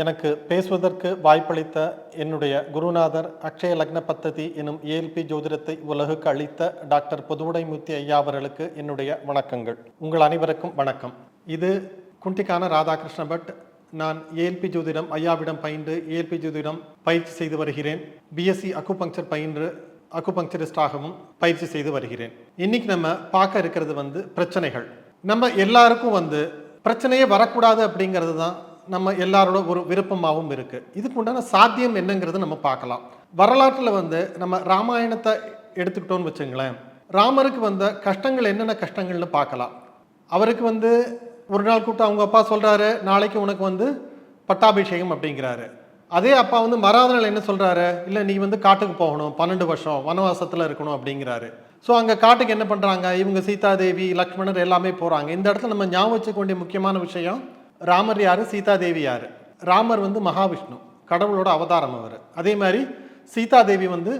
எனக்கு பேசுவதற்கு வாய்ப்பளித்த என்னுடைய குருநாதர் அக்ஷய லக்ன பத்ததி எனும் ஏஎல்பி ஜோதிடத்தை உலகுக்கு அளித்த டாக்டர் பொதுவுடைமூர்த்தி ஐயா அவர்களுக்கு என்னுடைய வணக்கங்கள். உங்கள் அனைவருக்கும் வணக்கம். இது குண்டிக்கான ராதாகிருஷ்ண பட். நான் ஏஎல்பி ஜோதிடம் ஐயாவிடம் பயின்று ஏஎல்பி ஜோதிடம் பயிற்சி செய்து வருகிறேன். பிஎஸ்சி அக்குபங்க்சர் பயின்று அக்குபங்க்சரிஸ்டாகவும் பயிற்சி செய்து வருகிறேன். இன்னைக்கு நம்ம பார்க்க இருக்கிறது வந்து பிரச்சனைகள். நம்ம எல்லாருக்கும் வந்து பிரச்சனையே வரக்கூடாது அப்படிங்கிறது தான் நம்ம எல்லாரோட ஒரு விருப்பமாகவும் இருக்குது இதுக்கு உண்டான சாத்தியம் என்னங்கிறது நம்ம பார்க்கலாம். வரலாற்றில் வந்து நம்ம ராமாயணத்தை எடுத்துக்கிட்டோம்னு வச்சுங்களேன். ராமருக்கு வந்த கஷ்டங்கள் என்னென்ன கஷ்டங்கள்னு பார்க்கலாம். அவருக்கு வந்து ஒரு நாள் கூப்பிட்டு அவங்க அப்பா சொல்கிறாரு நாளைக்கு உனக்கு வந்து பட்டாபிஷேகம் அப்படிங்கிறாரு. அதே அப்பா வந்து மறாத நாள் என்ன சொல்கிறாரு இல்லை நீ வந்து காட்டுக்கு போகணும் பன்னெண்டு வருஷம் வனவாசத்தில் இருக்கணும் அப்படிங்கிறாரு. ஸோ அங்கே காட்டுக்கு என்ன பண்ணுறாங்க இவங்க சீதாதேவி லக்ஷ்மணர் எல்லாமே போகிறாங்க இந்த இடத்துல நம்ம ஞாபகம் வச்சுக்க வேண்டிய முக்கியமான விஷயம் ராமர் யார்? சீதாதேவி யார்? ராமர் வந்து மகாவிஷ்ணு கடவுளோட அவதாரம் அவர். அதே மாதிரி சீதாதேவி வந்து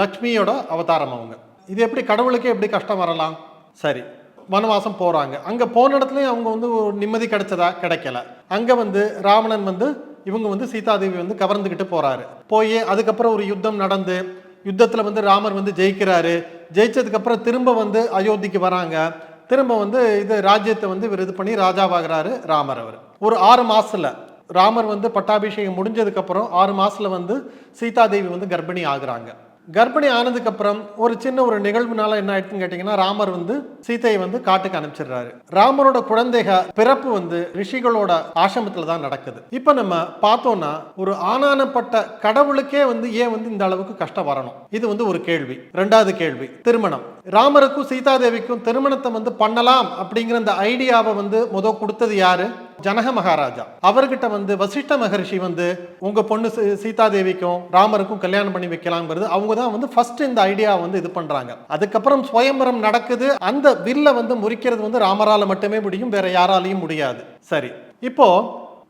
லக்ஷ்மியோட அவதாரம் அவங்க. இது எப்படி கடவுளுக்கே எப்படி கஷ்டம் வரலாம்? சரி வனவாசம் போகிறாங்க அங்கே போன இடத்துலையும் அவங்க வந்து ஒரு நிம்மதி கிடைச்சதா? கிடைக்கல. அங்கே வந்து ராவணன் வந்து இவங்க வந்து சீதாதேவி வந்து கவர்ந்துக்கிட்டு போகிறாரு போய் அதுக்கப்புறம் ஒரு யுத்தம் நடந்து யுத்தத்தில் வந்து ராமர் வந்து ஜெயிக்கிறாரு. ஜெயிச்சதுக்கப்புறம் திரும்ப வந்து அயோத்திக்கு வராங்க. திரும்ப வந்து இது ராஜ்யத்தை வந்து இவர் இது பண்ணி ராஜாவாகிறாரு ராமர் அவர். ஒரு ஆறு மாசத்துல ராமர் வந்து பட்டாபிஷேகம் முடிஞ்சதுக்கப்புறம் ஆறு மாசத்துல வந்து சீதாதேவி வந்து கர்ப்பிணி ஆகுறாங்க. கர்ப்பிணி ஆனதுக்கப்புறம் ஒரு சின்ன ஒரு நிகழ்வுனால என்ன ஆயிடுச்சுன்னு கேட்டிங்கன்னா ராமர் வந்து சீதையை வந்து காட்டுக்கு அனுப்பிச்சிடுறாரு. ராமரோட குழந்தைக பிறப்பு வந்து ரிஷிகளோட ஆசிரமத்தில் தான் நடக்குது. இப்போ நம்ம பார்த்தோம்னா ஒரு ஆனானப்பட்ட கடவுளுக்கே வந்து ஏன் வந்து இந்த அளவுக்கு கஷ்டம் வரணும்? இது வந்து ஒரு கேள்வி. ரெண்டாவது கேள்வி திருமணம். ராமருக்கும் சீதாதேவிக்கும் திருமணத்தை வந்து பண்ணலாம் அப்படிங்கிற அந்த ஐடியாவை வந்து முத கொடுத்தது யாரு? ஜனக மகாராஜா. அவர்கிட்ட வந்து வசிஷ்ட மகர்ஷி வந்து உங்க பொண்ணு சீதா தேவிக்கும் ராமருக்கும் கல்யாணம் பண்ணி வைக்கலாங்கிறது அவங்க தான் வந்து ஃபர்ஸ்ட் இந்த ஐடியா வந்து இது பண்றாங்க. அதுக்கப்புறம் சுயம்பரம் நடக்குது. அந்த வில்ல வந்து முறிக்கிறது வந்து ராமரால மட்டுமே முடியும் வேற யாராலையும் முடியாது. சரி. இப்போ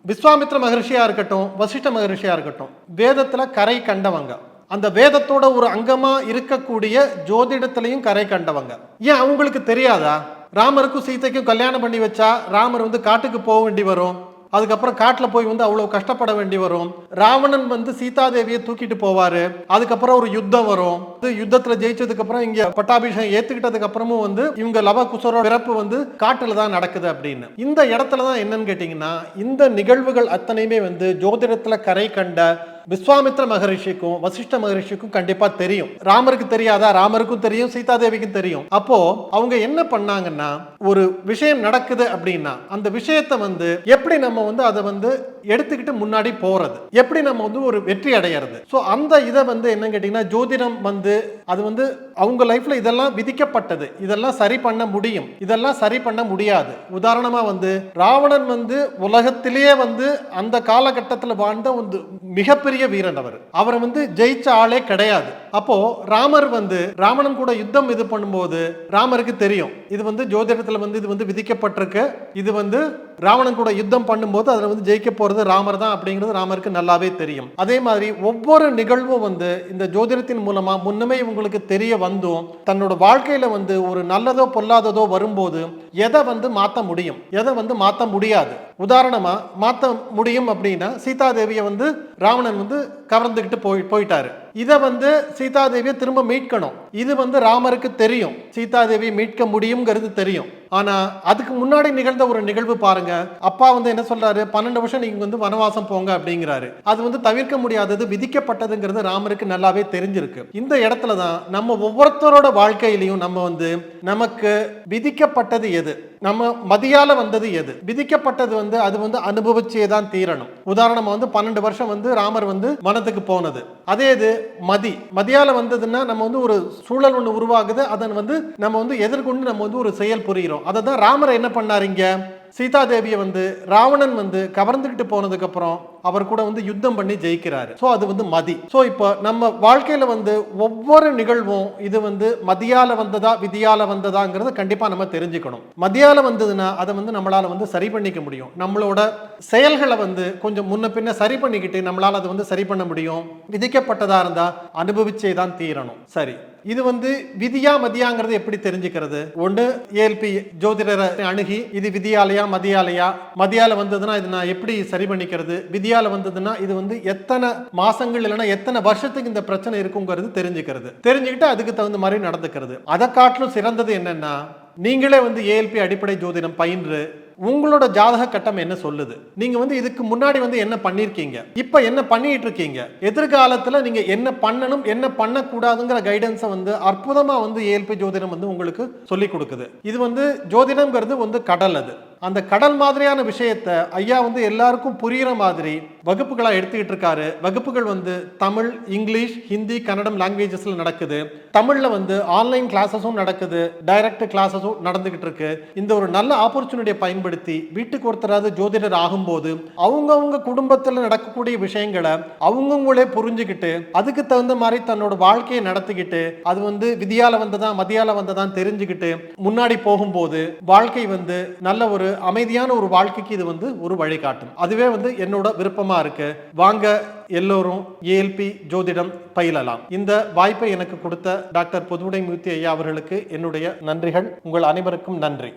விஸ்வாமித்ர மகர்ஷியா இருக்கட்டும் வசிஷ்ட மகர்ஷியா இருக்கட்டும் வேதத்துல கரை கண்டவங்க. அந்த வேதத்தோட ஒரு அங்கமா இருக்கக்கூடிய ஜோதிடத்திலையும் கரை கண்டவங்க. ஏன் அவங்களுக்கு தெரியாதா? ராமருக்கும் சீதைக்கும் கல்யாணம் பண்ணி வச்சா ராமர் வந்து காட்டுக்கு போக வேண்டி வரும். அதுக்கப்புறம் காட்டில் போய் வந்து அவ்வளோ கஷ்டப்பட வேண்டி வரும். ராவணன் வந்து சீதாதேவியை தூக்கிட்டு போவார். அதுக்கப்புறம் ஒரு யுத்தம் வரும். இது யுத்தத்தில் ஜெயிச்சதுக்கப்புறம் இங்கே பட்டாபிஷேகம் ஏத்துக்கிட்டதுக்கு அப்புறமும் வந்து இவங்க லவ குசரோட பிறப்பு வந்து காட்டில் தான் நடக்குது அப்படின்னு. இந்த இடத்துல தான் என்னன்னு கேட்டிங்கன்னா இந்த நிகழ்வுகள் அத்தனையுமே வந்து ஜோதிடத்தில் கரை கண்ட விஸ்வாமித்ர மகரிஷிக்கும் வசிஷ்ட மகரிஷிக்கும் கண்டிப்பா தெரியும். ராமருக்கு தெரியாதா? ராமருக்கும் தெரியும் சீதாதேவிக்கும் தெரியும். அப்போ அவங்க என்ன பண்ணாங்கன்னா ஒரு விஷயம் நடக்குது அப்படின்னா அந்த விஷயத்தை வந்து எப்படி நம்ம வந்து அதை வந்து எடுத்துக்கிட்டு முன்னாடி போறது. எப்படி நம்ம வந்து ஒரு வெற்றி அடையிறது? ஸோ அந்த இதை வந்து என்னன்னு கேட்டிங்கன்னா ஜோதிடம் வந்து அது வந்து அவங்க லைஃப்ல இதெல்லாம் விதிக்கப்பட்டது. இதெல்லாம் சரி பண்ண முடியும். இதெல்லாம் சரி பண்ண முடியாது. உதாரணமா வந்து ராவணன் வந்து உலகத்திலேயே வந்து அந்த காலகட்டத்தில் வாழ்ந்த ஒரு மிகப்பெரிய வீரன் அவர். அவரை வந்து ஜெயிச்ச ஆளே கிடையாது. அப்போ ராமர் வந்து ராவணன் கூட யுத்தம் இது பண்ணும்போது ராமருக்கு தெரியும். இது வந்து ஜோதிடத்துல வந்து இது வந்து விதிக்கப்பட்டிருக்கு. இது வந்து ராவணன் கூட யுத்தம் பண்ணும்போது அதில் வந்து ஜெயிக்க போகிறது ராமர் தான் அப்படிங்கிறது ராமருக்கு நல்லாவே தெரியும். அதே மாதிரி ஒவ்வொரு நிகழ்வும் வந்து இந்த ஜோதிடத்தின் மூலமாக முன்னமே இவங்களுக்கு தெரிய வந்தும் தன்னோட வாழ்க்கையில் வந்து ஒரு நல்லதோ பொல்லாததோ வரும்போது எதை வந்து மாற்ற முடியும்? எதை வந்து மாற்ற முடியாது. உதாரணமாக மாற்ற முடியும் அப்படின்னா சீதாதேவியை வந்து ராவணன் வந்து கவர்ந்துக்கிட்டு போய் போயிட்டாரு. இதை வந்து சீதாதேவியை திரும்ப மீட்கணும். இது வந்து ராமருக்கு தெரியும். சீதாதேவியை மீட்க முடியுங்கிறது தெரியும். ஆனா அதுக்கு முன்னாடி நிகழ்ந்த ஒரு நிகழ்வு பாருங்க. அப்பா வந்து என்ன சொல்றாரு? பன்னெண்டு வருஷம் நீங்க வந்து வனவாசம் போங்க அப்படிங்கிறாரு. அது வந்து தவிர்க்க முடியாதது விதிக்கப்பட்டதுங்கிறது ராமருக்கு நல்லாவே தெரிஞ்சிருக்கு. இந்த இடத்துல தான் நம்ம ஒவ்வொருத்தரோட வாழ்க்கையிலையும் நம்ம வந்து நமக்கு விதிக்கப்பட்டது எது? நம்ம மதியால வந்தது எது? விதிக்கப்பட்டது வந்து அது வந்து அனுபவிச்சே தான் தீரணும். உதாரணமா வந்து பன்னெண்டு வருஷம் வந்து ராமர் வந்து வனத்துக்கு போனது. அதே இது மதி. மதியால வந்ததுன்னா நம்ம வந்து ஒரு சூழல் ஒன்று உருவாகுது. அதன் வந்து நம்ம வந்து எதிர்கொண்டு நம்ம வந்து ஒரு செயல் புரிகிறோம் அதை தான் ராமர் என்ன பண்ணாருங்க சீதாதேவியை வந்து ராவணன் வந்து கவர்ந்துக்கிட்டு போனதுக்கு அப்புறம் அவர் கூட வந்து யுத்தம் பண்ணி ஜெயிக்கிறாரு. ஸோ அது வந்து மதி. ஸோ இப்போ நம்ம வாழ்க்கையில வந்து ஒவ்வொரு நிகழ்வும் இது வந்து மதியால வந்ததா விதியால வந்ததாங்கிறத கண்டிப்பா நம்ம தெரிஞ்சுக்கணும். மதியால வந்ததுன்னா அதை வந்து நம்மளால வந்து சரி பண்ணிக்க முடியும். நம்மளோட செயல்களை வந்து கொஞ்சம் முன்ன பின்ன சரி பண்ணிக்கிட்டு நம்மளால அதை வந்து சரி பண்ண முடியும். விதிக்கப்பட்டதா இருந்தா அனுபவிச்சே தான் தீரணும். சரி. இது வந்து விதியா மதியாங்கிறது எப்படி தெரிஞ்சுக்கிறது? ஒன்று ஏஎல்பி ஜோதிடரை அணுகி இது விதியாலயா மதியாலயா? மதியால வந்ததுன்னா இது நான் எப்படி சரி பண்ணிக்கிறது? விதியால வந்ததுன்னா இது வந்து எத்தனை மாசங்கள் இல்லைன்னா எத்தனை வருஷத்துக்கு இந்த பிரச்சனை இருக்குங்கிறது தெரிஞ்சுக்கிறது. தெரிஞ்சுக்கிட்டு அதுக்கு தகுந்த மாதிரி நடந்துக்கிறது. அதை காட்டிலும் சிறந்தது என்னன்னா நீங்களே வந்து ஏஎல்பி அடிப்படை ஜோதிடம் பயின்று உங்களோட ஜாதக கட்டம் என்ன சொல்லுது? நீங்க வந்து இதுக்கு முன்னாடி வந்து என்ன பண்ணிருக்கீங்க? இப்ப என்ன பண்ணிட்டு இருக்கீங்க எதிர்காலத்துல நீங்க என்ன பண்ணணும் என்ன பண்ணக்கூடாதுங்கிற கைடன்ஸை வந்து அற்புதமா வந்து ஏஎல்பி ஜோதிடம் வந்து உங்களுக்கு சொல்லி கொடுக்குது. இது வந்து ஜோதிடம்ங்கிறது வந்து கடல் அது. அந்த கடல் மாதிரியான விஷயத்த ஐயா வந்து எல்லாருக்கும் புரியுற மாதிரி வகுப்புகளா எடுத்துக்கிட்டு இருக்காரு. வகுப்புகள் வந்து தமிழ் இங்கிலீஷ் ஹிந்தி கன்னடம் லாங்குவேஜஸ்ல நடக்குது. தமிழ்ல வந்து ஆன்லைன் கிளாஸஸும் நடக்குது. டைரக்ட் கிளாஸஸும் நடந்துகிட்டு இருக்கு. இந்த ஒரு நல்ல ஆப்பர்ச்சுனிட்டியை பயன்படுத்தி வீட்டுக்கு ஒருத்தராவது ஜோதிடர் ஆகும்போது அவங்கவுங்க குடும்பத்தில் நடக்கக்கூடிய விஷயங்களை அவங்கவுங்களே புரிஞ்சுக்கிட்டு அதுக்கு தகுந்த மாதிரி தன்னோட வாழ்க்கையை நடத்திக்கிட்டு அது வந்து விதியால வந்ததா மதியால வந்ததான் தெரிஞ்சுக்கிட்டு முன்னாடி போகும்போது வாழ்க்கை வந்து நல்ல ஒரு அமைதியான ஒரு வாழ்க்கைக்கு இது வந்து ஒரு வழிகாட்டும். அதுவே வந்து என்னோட விருப்பமா இருக்கு. வாங்க எல்லோரும் ஏஎல்பி ஜோதிடம் பயிலலாம். இந்த வாய்ப்பை எனக்கு கொடுத்த டாக்டர் பொதுவுடை மூர்த்தி ஐயா அவர்களுக்கு என்னுடைய நன்றிகள். உங்கள் அனைவருக்கும் நன்றி.